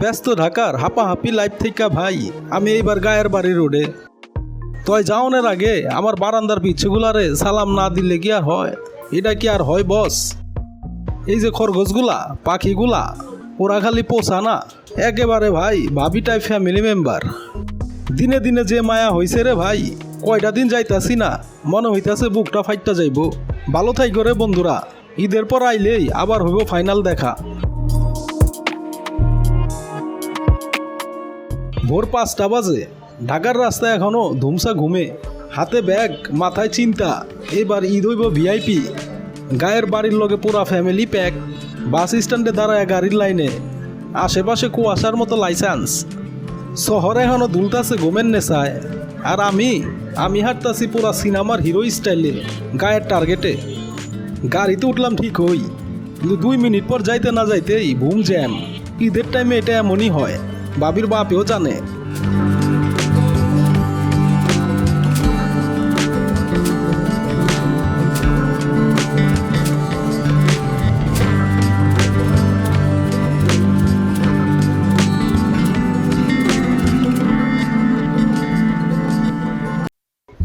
ব্যস্ত ঢাকার হাপাহাপি লাইফ থেকে ভাই, আমি এইবার গায়ের বাড়ি রোডে। তয় যাওনের আগে আমার বারান্দার পিচ্ছুগুলারে সালাম না দিলে কি আর হয়? এটা কি আর হয় বস এই যে খরগোশগুলা, পাখিগুলা, ওরা খালি পোষা না। একেবারে ভাই ভাবি টাইপ ফ্যামিলি মেম্বার দিনে দিনে যে মায়া হইছে রে ভাই, কয়টা দিন যাইতাছি না, মনে হইতাছে বুকটা ফাইটটা যাইব। ভালো থাই করে বন্ধুরা, ঈদের পর আইলেই আবার হইব ফাইনাল দেখা। ভোর পাঁচটা বাজে। ঢাকার রাস্তায় এখনও ধুমসা ঘুমে। হাতে ব্যাগ, মাথায় চিন্তা। এবার ঈদ হইব ভিআইপি গায়ের বাড়ির লগে পুরা ফ্যামিলি প্যাক বাস স্ট্যান্ডে দাঁড়ায় গাড়ির লাইনে। আশেপাশে কুয়াশার মতো লাইসেন্স শহরে এখনও দুলতাছে ঘুমের নেশায়। আর আমি আমি হাঁটতাছি পুরা সিনেমার হিরো স্টাইলে গায়ের টার্গেটে গাড়িতে উঠলাম ঠিক হই। কিন্তু দুই মিনিট পর যাইতে না যাইতেই বুম জ্যাম ঈদের টাইমে এটা এমনই হয়। বাবির বাপেও জানে।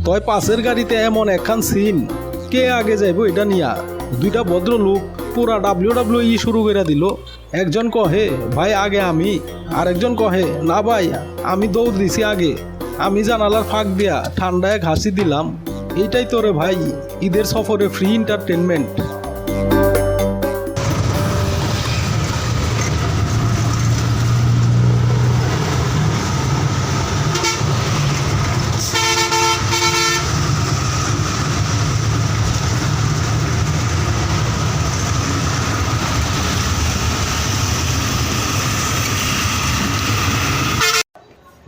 তয় পাশের গাড়িতে এমন একখান সিন কে আগে যাইব এটা নিয়া? দুইটা ভদ্রলোক পুরা ডাব্লিউ ডাব্লিউ ই শুরু করে দিল। একজন কহে, ভাই, আগে আমি। আর একজন কহে, না ভাই, আমি দৌড় দিছি আগে। আমি জানালার ফাঁক দিয়া ঠান্ডায় ঘাসি দিলাম। এইটাই তোরে ভাই, ঈদের সফরে ফ্রি এন্টারটেনমেন্ট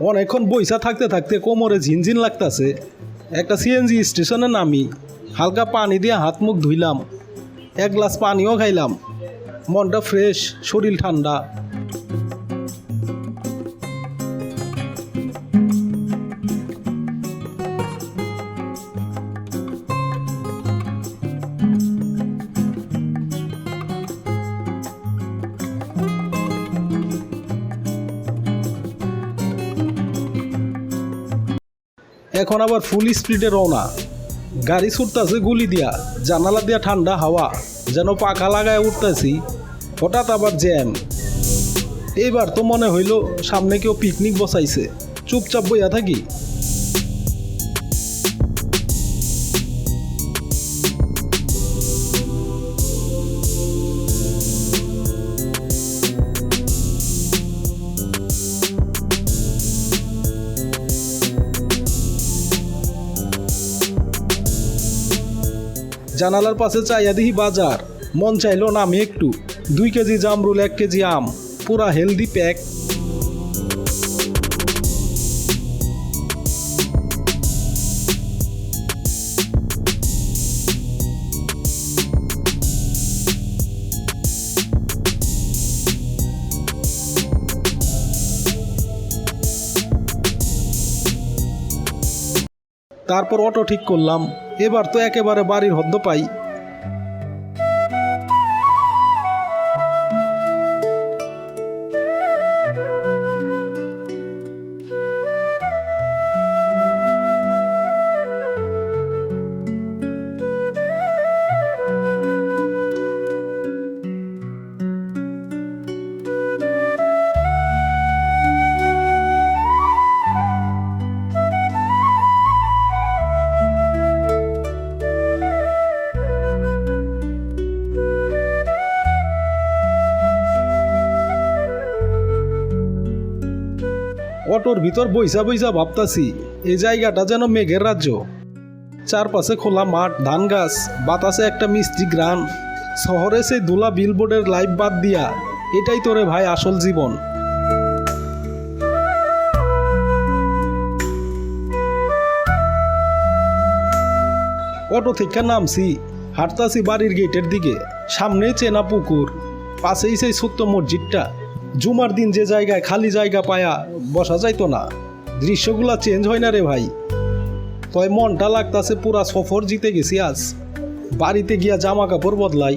অনেকক্ষণ বইসা থাকতে থাকতে কোমরে ঝিনঝিন লাগতেছে। একটা সিএনজি স্টেশনে নামি হালকা পানি দিয়ে হাত মুখ ধুইলাম। এক গ্লাস পানিও খাইলাম। মনটা ফ্রেশ, শরীর ঠান্ডা। এখন আবার ফুল স্পিডে রওনা। গাড়ি ছুটতেছে গুলি দিয়া, জানালা দিয়া ঠান্ডা হাওয়া, যেন পাখা লাগায় উঠতেছি। হঠাৎ আবার জ্যাম এইবার তো মনে হইল সামনে কেউ পিকনিক বসাইছে। চুপচাপ বইয়া থাকি। জানালার পাশে চাইয়া দিহি বাজার। মন চাইল না আমি একটু। দুই কেজি জামরুল, এক কেজি আম। পুরা হেলদি প্যাক। তারপর অটো ঠিক করলাম। এবার তো একেবারে বাড়ির হদ্দ পাই। অটোর ভিতর বইসা বইসা ভাবতাছি এই জায়গাটা যেন মেঘের রাজ্য। চারপাশে খোলা মাঠ, ধান গাছ, বাতাসে একটা মিষ্টি গ্রান শহরে সেই দুলা বিলবোর্ডের লাইফ বাদ দিয়া, এটাই তোরে ভাই আসল জীবন। অটো থেকে নামছি, হাঁটতাছি বাড়ির গেটের দিকে সামনে চেনা পুকুর, পাশেই সেই ছোট্ট মসজিদটা। জুমার দিন যে জায়গায় খালি জায়গা পায়া বসা যাইতো না। দৃশ্যগুলা চেঞ্জ হয় না রে ভাই। তয় মনটা লাগতাছে পুরা সফর জিতে গেছি আজ। বাড়িতে গিয়া জামা কাপড় বদলাই।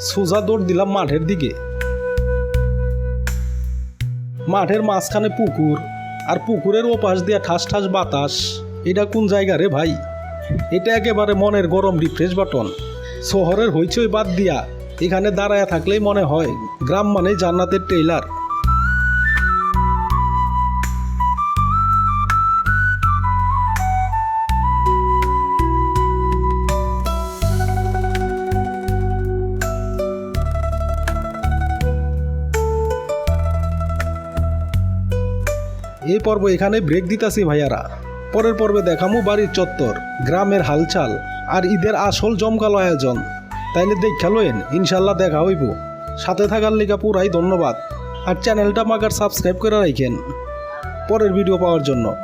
সোজা দৌড় দিলাম মাঠের দিকে। মাঠের মাঝখানে পুকুর। আর পুকুরের ওপাশ দিয়ে ঠাস ঠাস বাতাস, এটা কোন জায়গা রে ভাই? এটা একেবারে মনের গরম রিফ্রেশ বাটন শহরের হইচই বাদ দিয়া এখানে দাঁড়ায় থাকলেই মনে হয়, গ্রাম মানে জান্নাতের টেইলার এই পর্ব এখানে ব্রেক দিতাছি ভাইয়ারা। পরের পর্বে দেখামু বাড়ির চত্বর, গ্রামের হালচাল আর ঈদের আসল জমকালো আয়োজন। তাইলে দেখা ইনশাল্লাহ দেখা হইব। সাথে থাকার লিগা পুরাই ধন্যবাদ। আর চ্যানেলটা মাগার সাবস্ক্রাইব করে রাখেন পরের ভিডিও পাওয়ার জন্য।